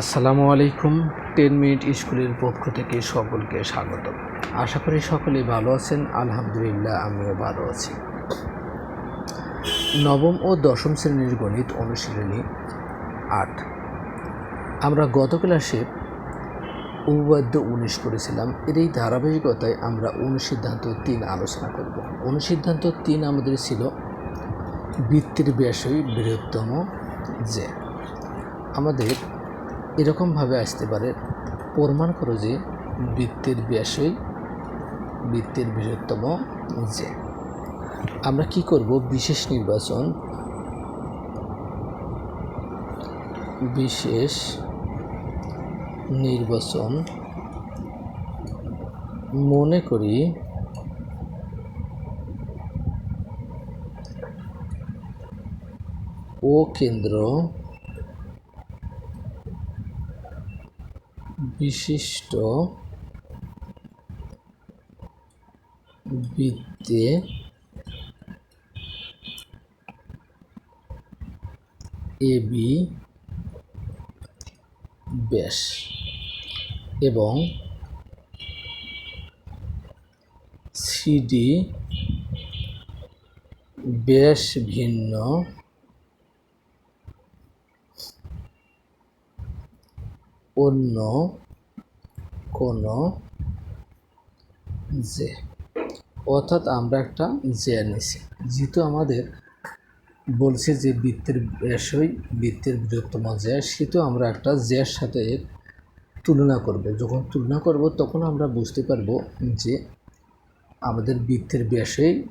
আসসালামু আলাইকুম, ten minute স্কুলের পক্ষ থেকে সকলকে স্বাগত আশা করি সকলেই ভালো আছেন, আলহামদুলিল্লাহ আমিও ভালো আছি। নবম ও দশম শ্রেণির গণিত অনুশীলনী আট। আমরা গত ক্লাসে উপবাদ্য উনিশ করেছিলাম। এর এই ধারাবাহিকতায় আমরা অনুসিদ্ধান্ত তিন আলোচনা করব। অনুসিদ্ধান্ত তিন আমাদের ছিল বৃত্তির ব্যাসই বৃহত্তম যে। আমাদের এরকমভাবে আসতে পারে। প্রমাণ করো যে বৃত্তের ব্যাসই বৃত্তের বৃহত্তম যে আমরা কি করব? বিশেষ নির্বাচন। বিশেষ নির্বাচন মনে করি ও কেন্দ্র বিশিষ্ট বৃত্তে এ বি ব্যাস এবং সিডি ব্যাস ভিন্ন অন্য কোনো যে, অর্থাৎ আমরা একটা জে নিছি যেহেতু আমাদের বলছে যে বৃত্তের ব্যাসই বৃত্তের বৃহত্তম জ্যা সেহেতু আমরা একটা জ্যার সাথে তুলনা করব। যখন তুলনা করব, তখন আমরা বুঝতে পারব যে আমাদের বৃত্তের ব্যাসই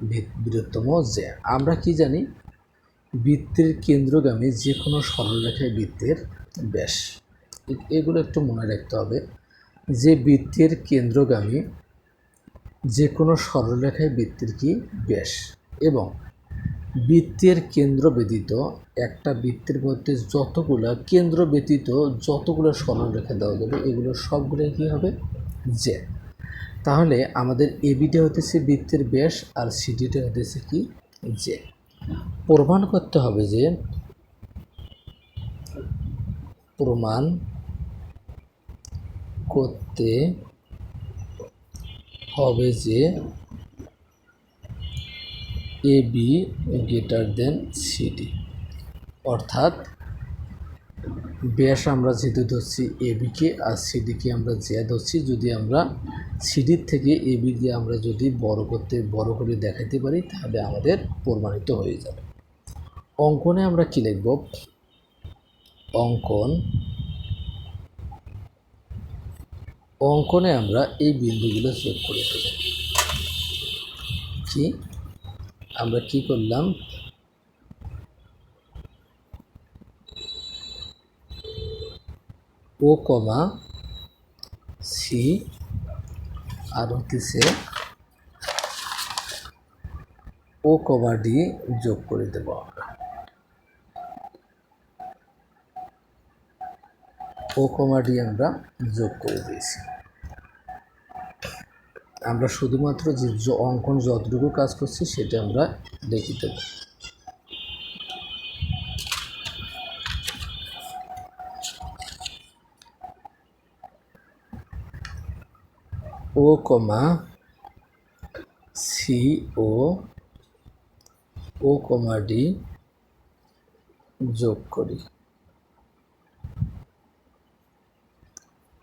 বৃহত্তম জ্যা আমরা কি জানি? বৃত্তের কেন্দ্রগামী যে কোনো সরলরেখায় বৃত্তের ব্যাস। এগুলো একটু মনে রাখতে হবে। যে বৃত্তের কেন্দ্রগামী যে কোনো সরলরেখায় বৃত্তের কি? ব্যাস। এবং বৃত্তের কেন্দ্র ব্যতীত একটা বৃত্তের মধ্যে যতগুলো কেন্দ্র ব্যতীত যতগুলো সরলরেখা দেওয়া যাবে, এগুলো সবগুলো কী হবে? যে তাহলে আমাদের এবিটা হতেছে বৃত্তের ব্যাস আর সিডিটা হতেছে কি? যে প্রমাণ করতে হবে যে প্রমাণ করতে হবে যে A, B greater than CD অর্থাৎ ব্যাস আমরা যেহেতু ধরছি এ বিকে আর সিডিকে আমরা যে ধরছি, যদি আমরা সিডির থেকে এ, বি দিয়ে আমরা যদি বড় করতে, বড় করে দেখাতে পারি, তাহলে আমাদের প্রমাণিত হয়ে যাবে। অঙ্কনে আমরা কী লিখব? অঙ্কন অঙ্কনে আমরা এই বিন্দুগুলো যোগ করে দেব। কি? আমরা কি করলাম? ও কমা সি আর হতেছে ও কমা ডি যোগ করে দেব আমরা। ও কমা ডি আমরা যোগ করে দিয়েছি। আমরা শুধুমাত্র যে অঙ্কন যতটুকু কাজ করছি সেটা আমরা লিখে দেব। ও কমা সি ও ও কমা ডি যোগ করি।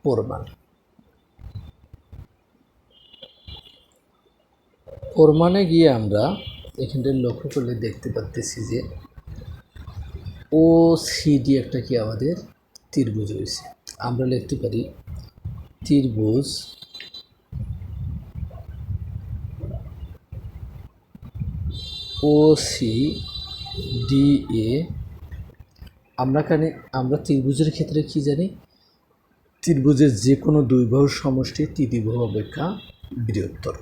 প্রমাণ। প্রমাণে গিয়ে আমরা এখানটা লক্ষ্য করলে দেখতে পাচ্তেছি যে ও সিডি একটা কি আমাদের ত্রিভুজ রয়েছে। আমরা লিখতে পারি ত্রিভুজ ও সি ডি এ আমরা কানে আমরা ত্রিভুজের ক্ষেত্রে কি জানি? ত্রিভুজের যে কোনো দুই বাহুর সমষ্টি তৃতীয় অপেক্ষা বৃহত্তর।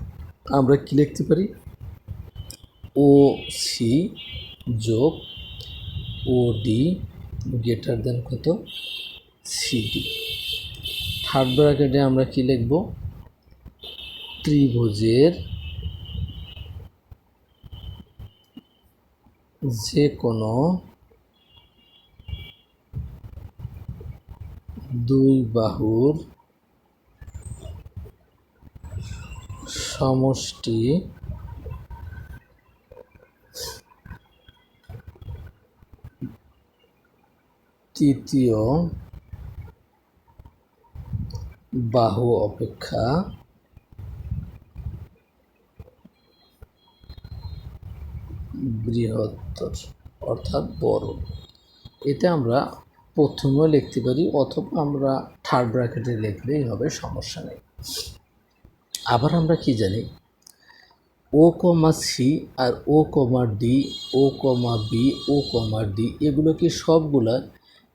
আমরা কি লিখতে পারি? ও সি যোগ ও ডি গ্রেটার দেন কত? সিডি থার্ড ব্র্যাকেটে আমরা কি লিখব? ত্রিভুজের যে কোনো দুই বাহুর সমষ্টি তৃতীয় বাহু অপেক্ষা বৃহত্তর অর্থাৎ বড়। এতে আমরা প্রথমেও লিখতে পারি অথবা আমরা থার্ড ব্র্যাকেটে লিখলেই হবে, সমস্যা নেই। আবার আমরা কি জানি? ও কমা সি আর O comma D O comma B O comma D এগুলো কি সবগুলা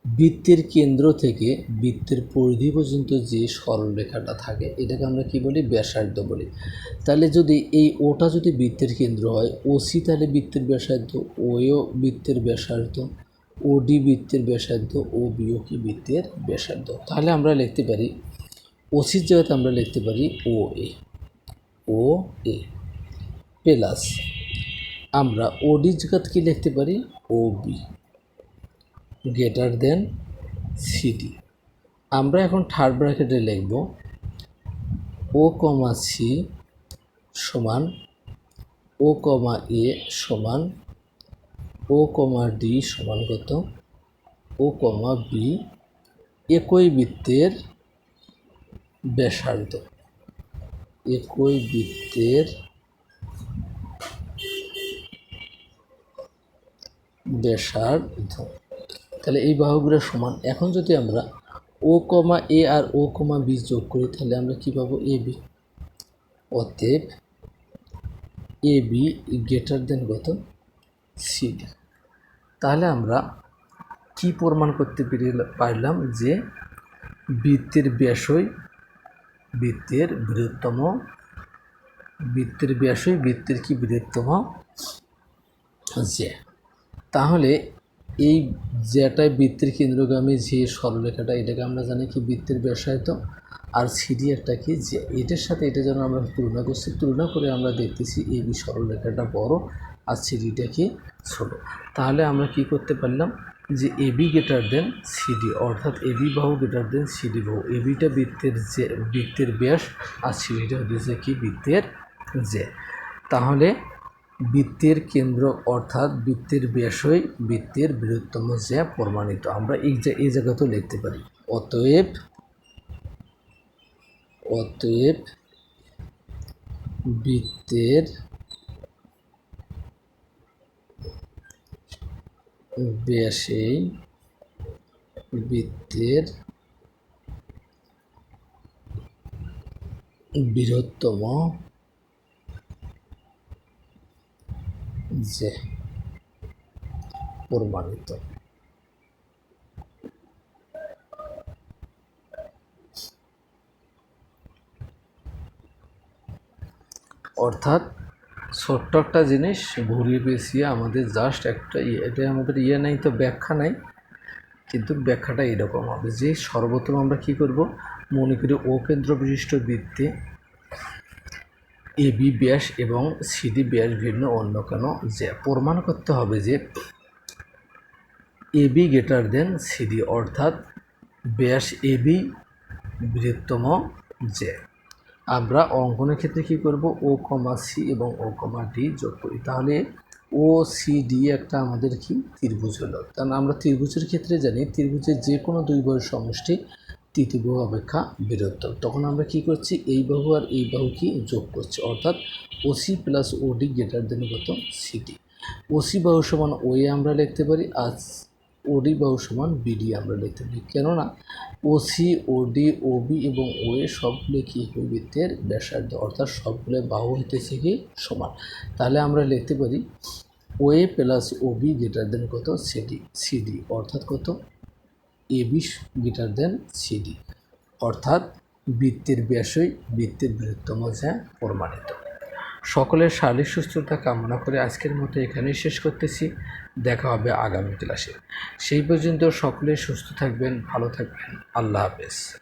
বৃত্তের কেন্দ্র থেকে বৃত্তের পরিধি পর্যন্ত যে সরলরেখাটা থাকে, এটাকে আমরা কি বলি? ব্যাসার্ধ বলি। তাহলে যদি এই ওটা যদি বৃত্তের কেন্দ্র হয় ও সি তাহলে বৃত্তের ব্যাসার্ধ ওও বৃত্তের ব্যাসার্ধ। ও ডি বৃত্তের ব্যাসার্ধ ও বিও কি বৃত্তের ব্যাসার্ধ। তাহলে আমরা লিখতে পারি ওসির জায়গাতে আমরা লিখতে পারি O A O A plus আমরা ওডির জায়গাতে কি লিখতে পারি? O B greater than CD আমরা এখন থার্ড ব্র্যাকেটে লিখব ও কমা সি সমান ও কমা এ সমান ও কমা ডি সমান কত? ও কমা বি একই বৃত্তের ব্যাসার্ধ। একই বৃত্তের ব্যাসার্ধ। তাহলে এই বাহুগুলো সমান। এখন যদি আমরা ও কমা এ আর ও কমা বি যোগ করি, তাহলে আমরা কী পাবো? A B. অতএব এ বি গ্রেটার দেন কত? সিডি তাহলে আমরা কি প্রমাণ করতে পেরে পারলাম যে বৃত্তের ব্যাসই বৃত্তের বৃহত্তম, বৃত্তের ব্যাসই বৃত্তের কি বৃহত্তম? যে তাহলে এই যেটায় বৃত্তের কেন্দ্রগামী যে সরলরেখাটা, এটাকে আমরা জানি কি বৃত্তের ব্যাসায়িত আর সিডি একটা কি যে এটার সাথে এটা যেন আমরা তুলনা করছি, তুলনা করে আমরা দেখতেছি এই সরলরেখাটা বড় আর সিডিটা কি ছোটো তাহলে আমরা কি করতে পারলাম যে এবি গ্রেটার দেন সিডি অর্থাৎ এবি বাহু গ্রেটার দেন সিডি বাহু। এবিটা বৃত্তের যে বৃত্তের ব্যাস আর সিডিটা হচ্ছে কি? বৃত্তের যে তাহলে বৃত্তের কেন্দ্র অর্থাৎ বৃত্তের ব্যাসই বৃত্তের বৃহত্তম যে প্রমাণিত। আমরা এই এই জায়গাতেও লিখতে পারি। অতএব অতএব বৃত্তের ব্যাসেই বৃত্তের বৃহত্তম যে প্রমাণিত। অর্থাৎ ছোট্ট একটা জিনিস, ঘুরিয়ে পেঁচিয়ে আমাদের জাস্ট একটা ইয়ে এটা আমাদের ইয়ে নেই তো, ব্যাখ্যা নাই। কিন্তু ব্যাখ্যাটা এরকম হবে, যে সর্বপ্রথম আমরা কি করব? মনে করি ও কেন্দ্র বিশিষ্ট বৃত্তে এবি ব্যাস এবং সিডি ব্যাস ভিন্ন, অন্য কেন যে প্রমাণ করতে হবে যে এবি গ্রেটার দেন সিডি অর্থাৎ ব্যাস এবি বৃহত্তম যে আমরা অঙ্কনের ক্ষেত্রে কী করব? ও কমা সি এবং ও কমা ডি যোগ করি। তাহলে ও সি ডি একটা আমাদের কি? ত্রিভুজ হলো। কারণ আমরা ত্রিভুজের ক্ষেত্রে জানি ত্রিভুজের যে কোনো দুই বইয়ের সমষ্টি তৃতীয় অপেক্ষা বৃহত্তর তখন আমরা কি করছি? এই বাহু আর এই বাহু কি যোগ করছি? অর্থাৎ ওসি প্লাস ও ওডি গ্রেটার দেন কত সিডি ওসি বাহু সমান ওয়ে আমরা লিখতে পারি, আর ওডি বাহু সমান বিডি আমরা লিখতে পারি। কেননা ওসি ওডি ওবি এবং ওএ সবগুলো কি বৃত্তের ব্যাসার্ধ? অর্থাৎ সবগুলো বাহু হইতেছে কি? সমান। তাহলে আমরা লিখতে পারি O A plus OB greater than কত? সিডি সিডি অর্থাৎ কত? এবি গ্রেটার দেন সিডি অর্থাৎ বৃত্তের ব্যাসই বৃত্তের বৃহত্তম যা প্রমাণিত। সকলের শারীরিক সুস্থতা কামনা করে আজকের মতো এখানেই শেষ করতেছি। দেখা হবে আগামী ক্লাসে। সেই পর্যন্ত সকলে সুস্থ থাকবেন, ভালো থাকবেন। আল্লাহ হাফেজ।